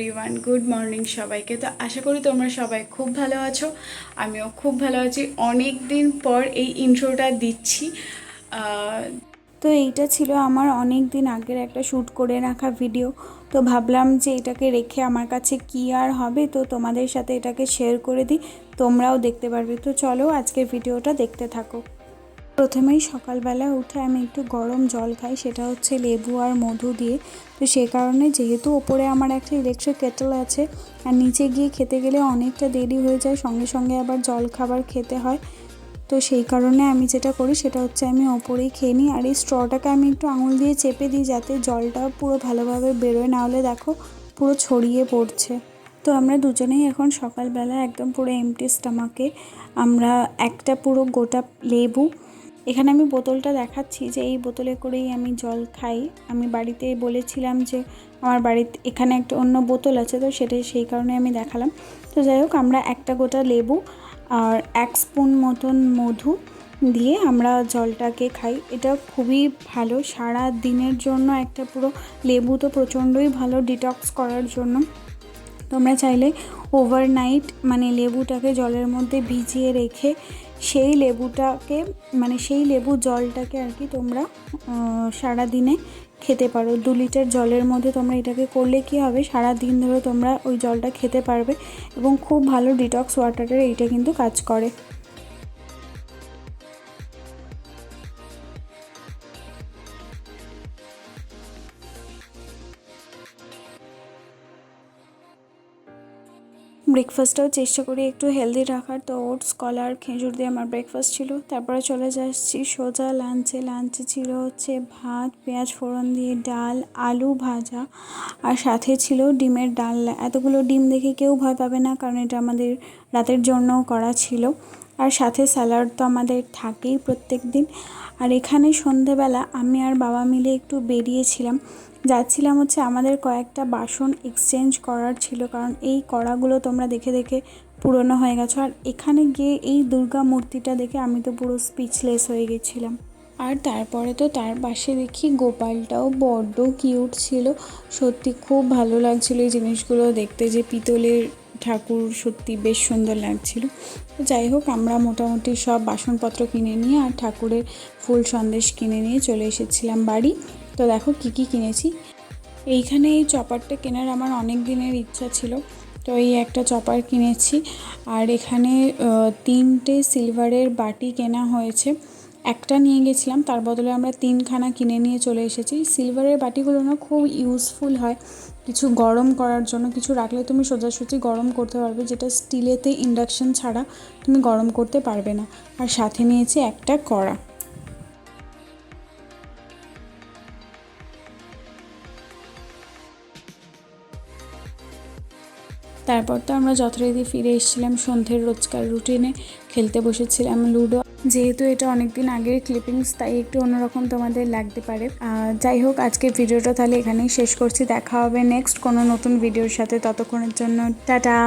Everyone good morning সবাইকে। তো আশা করি তোমরা সবাই খুব ভালো আছো, আমিও খুব ভালো আছি। অনেক দিন পর এই ইন্ট্রোটা দিচ্ছি। তো এইটা ছিল আমার অনেক দিন আগের একটা শ্যুট করে রাখা ভিডিও তো ভাবলাম যে এটাকে রেখে আমার কাছে কি আর হবে, তো তোমাদের সাথে এটাকে শেয়ার করে দিই, তোমরাও দেখতে পারবে। তো চলো আজকের ভিডিওটা দেখতে থাকো। প্রথমেই সকালবেলা উঠে আমি একটু গরম জল খাই, সেটা হচ্ছে লেবু আর মধু দিয়ে। তো সে কারণে যেহেতু ওপরে আমার একটা ইলেকট্রিক কেটল আছে, আর নিচে গিয়ে খেতে গেলে অনেকটা দেরি হয়ে যায়, সঙ্গে সঙ্গে আবার জল খাবার খেতে হয়। তো সেই কারণে আমি যেটা করি, সেটা হচ্ছে আমি ওপরেই খেয়ে নিই, আর এই স্ট্রটাকে আমি একটু আঙুল দিয়ে চেপে দিই যাতে জলটা পুরো ভালোভাবে বেরোয়, না হলে দেখো পুরো ছড়িয়ে পড়ছে। তো আমরা দুজনেই এখন সকালবেলা একদম পুরো এমটি স্টামাকে আমরা একটা পুরো গোটা লেবু এখানে আমি বোতলটা দেখাচ্ছি যে এই বোতলে করেই আমি জল খাই। আমি বাড়িতে বলেছিলাম যে আমার বাড়িতে এখানে একটা অন্য বোতল আছে, তো সেটাই সেই কারণে আমি দেখালাম। তো যাই হোক, আমরা একটা গোটা লেবু আর এক স্পুন মতন মধু দিয়ে আমরা জলটাকে খাই। এটা খুবই ভালো, সারা দিনের জন্য একটা পুরো লেবু তো প্রচণ্ডই ভালো ডিটক্স করার জন্য। তোমরা চাইলে ওভারনাইট মানে লেবুটাকে জলের মধ্যে ভিজিয়ে রেখে সেই লেবুটাকে মানে সেই লেবু জলটাকে আর কি তোমরা সারা দিনে খেতে পারো। দু লিটার জলের মধ্যে তোমরা এটাকে করলে কি হবে? সারা দিন ধরে তোমরা ওই জলটা খেতে পারবে এবং খুব ভালো ডিটক্স ওয়াটারের এইটা কিন্তু কাজ করে। ব্রেকফাস্টটাও চেষ্টা করি একটু হেলদি রাখার। তো ওটস কলার, খেজুর দিয়ে আমার ব্রেকফাস্ট ছিল। তারপরে চলে যাচ্ছি সোজা লাঞ্চে লাঞ্চে ছিল হচ্ছে ভাত, পেঁয়াজ ফোড়ন দিয়ে ডাল, আলু ভাজা। আর সাথে ছিল ডিমের ডালনা। এতগুলো ডিম দেখে কেউ ভয় পাবে না, কারণ এটা আমাদের রাতের জন্যও করা ছিল। আর সাথে স্যালাড তো আমাদের থাকেই প্রত্যেক দিন আর এখানে সন্ধেবেলা আমি আর বাবা মিলে একটু বেরিয়েছিলাম। যাচ্ছিলাম হচ্ছে আমাদের কয়েকটা বাসন এক্সচেঞ্জ করার ছিল, কারণ এই কড়াগুলো তোমরা দেখে দেখে পুরনো হয়ে গেছো। আর এখানে গিয়ে এই দুর্গা মূর্তিটা দেখে আমি তো পুরো স্পিচলেস হয়ে গেছিলাম। আর তারপরে তো তার পাশে দেখি গোপালটাও বড্ড কিউট ছিল। সত্যি খুব ভালো লাগছিল এই জিনিসগুলো দেখতে, যে পিতলের ঠাকুর সত্যি বেশ সুন্দর লাগছিল। যাই হোক, আমরা মোটামুটি সব বাসনপত্র কিনে নিয়ে আর ঠাকুরের ফুল সন্দেশ কিনে নিয়ে চলে এসেছিলাম বাড়ি। তো দেখো কী কী কিনেছি। এইখানে এই চপারটা কেনার আমার অনেক দিনের ইচ্ছা ছিল। তো এই একটা চপার কিনেছি। আর এখানে তিনটে সিলভারের বাটি কেনা হয়েছে। একটা নিয়ে গেছিলাম, তার বদলে আমরা তিনখানা কিনে নিয়ে চলে এসেছি। সিলভারের বাটিগুলো না খুব ইউজফুল হয়। কিছু গরম করার জন্য, কিছু রাখলে তুমি সোজাসুজি গরম করতে পারবে, যেটা স্টিলেতে ইন্ডাকশন ছাড়া তুমি গরম করতে পারবে না। আর সাথে নিয়েছি একটা কড়া। তারপর তো আমরা যথারীতি ফিরে এসেছিলাম সন্ধ্যের রোজকার রুটিনে, খেলতে বসেছিলাম লুডো। যেহেতু এটা অনেকদিন আগের ক্লিপিংস, তাই একটু অন্যরকম তোমাদের লাগতে পারে। যাই হোক আজকে ভিডিওটা তাহলে এখানেই শেষ করছি। দেখা হবে নেক্সট কোনো নতুন ভিডিওর সাথে। ততক্ষণের জন্য, টাটা!